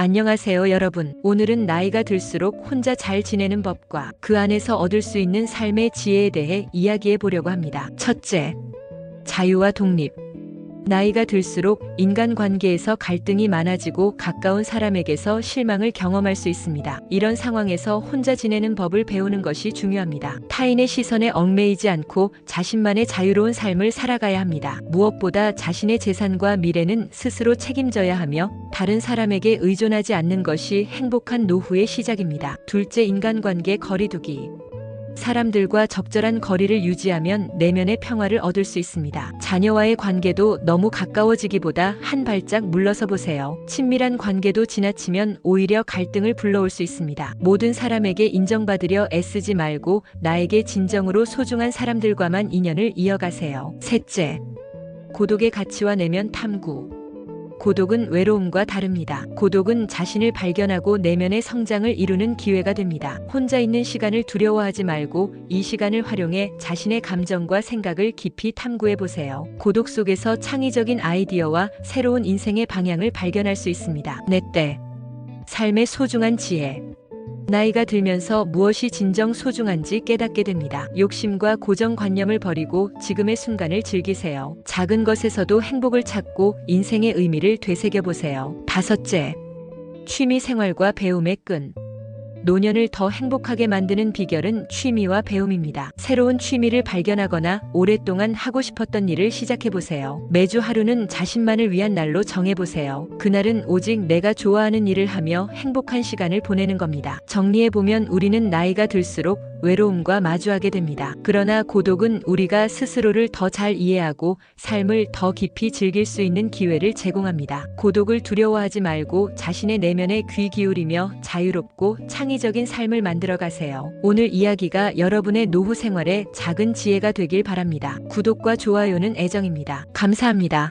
안녕하세요, 여러분. 오늘은 나이가 들수록 혼자 잘 지내는 법과 그 안에서 얻을 수 있는 삶의 지혜에 대해 이야기해 보려고 합니다. 첫째, 자유와 독립. 나이가 들수록 인간 관계에서 갈등이 많아지고 가까운 사람에게서 실망을 경험할 수 있습니다. 이런 상황에서 혼자 지내는 법을 배우는 것이 중요합니다. 타인의 시선에 얽매이지 않고 자신만의 자유로운 삶을 살아가야 합니다. 무엇보다 자신의 재산과 미래는 스스로 책임져야 하며 다른 사람에게 의존하지 않는 것이 행복한 노후의 시작입니다. 둘째 인간관계 거리두기. 사람들과 적절한 거리를 유지하면 내면의 평화를 얻을 수 있습니다. 자녀와의 관계도 너무 가까워지기보다 한 발짝 물러서 보세요. 친밀한 관계도 지나치면 오히려 갈등을 불러올 수 있습니다. 모든 사람에게 인정받으려 애쓰지 말고 나에게 진정으로 소중한 사람들과만 인연을 이어가세요. 셋째, 고독의 가치와 내면 탐구. 고독은 외로움과 다릅니다. 고독은 자신을 발견하고 내면의 성장을 이루는 기회가 됩니다. 혼자 있는 시간을 두려워하지 말고 이 시간을 활용해 자신의 감정과 생각을 깊이 탐구해 보세요. 고독 속에서 창의적인 아이디어와 새로운 인생의 방향을 발견할 수 있습니다. 넷째, 삶의 소중한 지혜. 나이가 들면서 무엇이 진정 소중한지 깨닫게 됩니다. 욕심과 고정관념을 버리고 지금의 순간을 즐기세요. 작은 것에서도 행복을 찾고 인생의 의미를 되새겨 보세요. 다섯째, 취미 생활과 배움의 끈. 노년을 더 행복하게 만드는 비결은 취미와 배움입니다. 새로운 취미를 발견하거나 오랫동안 하고 싶었던 일을 시작해 보세요. 매주 하루는 자신만을 위한 날로 정해 보세요. 그날은 오직 내가 좋아하는 일을 하며 행복한 시간을 보내는 겁니다. 정리해 보면 우리는 나이가 들수록 외로움과 마주하게 됩니다. 그러나 고독은 우리가 스스로를 더 잘 이해하고 삶을 더 깊이 즐길 수 있는 기회를 제공합니다. 고독을 두려워하지 말고 자신의 내면에 귀 기울이며 자유롭고 창의적인 삶을 만들어 가세요. 오늘 이야기가 여러분의 노후 생활에 작은 지혜가 되길 바랍니다. 구독과 좋아요는 애정입니다. 감사합니다.